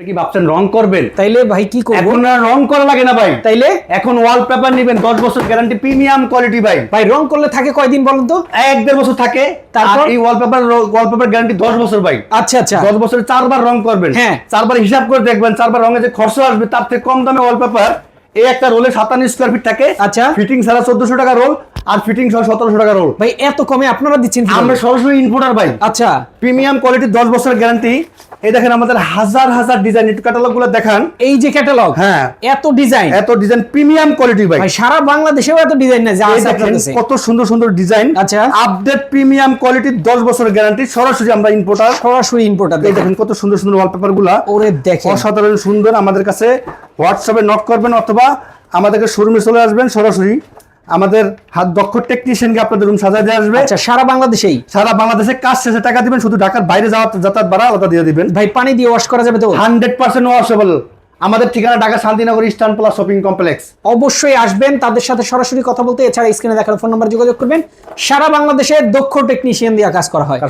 কি ভাবছেন রং করবেন? তাইলে ভাই কি করব? এখন রং করা লাগে না ভাই। তাইলে? এখন ওয়ালপেপার নেবেন দশ বছর গ্যারান্টি প্রিমিয়াম কোয়ালিটি ভাই। ভাই রং করলে থাকে কয়দিন বলেন তো? এক দেড় বছর থাকে। তারপর? এই ওয়ালপেপার ওয়ালপেপার গ্যারান্টি দশ বছর ভাই। আচ্ছা আচ্ছা। দশ বছরে চারবার রং করবেন। হ্যাঁ। চারবার হিসাব করে দেখবেন চারবার রঙে যে খরচ আসবে তার থেকে কম দামে ওয়ালপেপার এই একটা রোলে সাতান্ন স্কোয়ার ফিট থাকে। আচ্ছা। ফিটিং ছাড়া চোদ্দশো টাকা রোল আর ফিটিং সহ সতেরোশো টাকা রোল ভাই এত কমে আপনারা দিচ্ছেন আমরা সরাসরি ইনপুটার ভাই। আচ্ছা। প্রিমিয়াম কোয়ালিটির দশ বছরের গ্যারান্টি এই দেখেন আমাদের হাজার হাজার ডিজাইন একটু ক্যাটালগগুলো দেখান। এই যে ক্যাটালগ হ্যাঁ। এত ডিজাইন এত ডিজাইন প্রিমিয়াম কোয়ালিটি ভাই। সারা বাংলাদেশেও এত ডিজাইন না কত সুন্দর সুন্দর ডিজাইন আচ্ছা। আপডেট প্রিমিয়াম কোয়ালিটির দশ বছরের গ্যারান্টি সরাসরি আমরা ইম্পোর্টার সরাসরি ইম্পোর্টার এই দেখেন। কত সুন্দর সুন্দর ওয়ালপেপারগুলা। ওরে দেখেন। অসাধারণ সুন্দর আমাদের কাছে। হোয়াটসঅ্যাপে নক করবেন অথবা আমাদেরকে শোরুমে চলে আসবেন সরাসরি। আমাদের হাত দক্ষ টেকনিশিয়ানকে আপনাদের রুম সাজা দিয়ে আসবে। আচ্ছা সারা বাংলাদেশেই? সারা বাংলাদেশে কাজ শেষে টাকা দিবেন শুধু ঢাকার বাইরে যাওয়ার যাতায়াত ভাড়া আলাদা দিয়ে দিবেন। ভাই পানি দিয়ে ওয়াশ করা যাবে তো? হান্ড্রেড পার্সেন্ট ওয়াশেবল আমাদের ঠিকানা Dhaka Shantinagar Eastern Plus shopping complex অবশ্যই আসবেন তাদের সাথে সরাসরি কথা বলতে। এছাড়া স্ক্রিনে দেখানো ফোন নাম্বার যোগাযোগ করবেন। সারা বাংলাদেশে দক্ষ টেকনিশিয়ান দিয়ে কাজ করা হয়।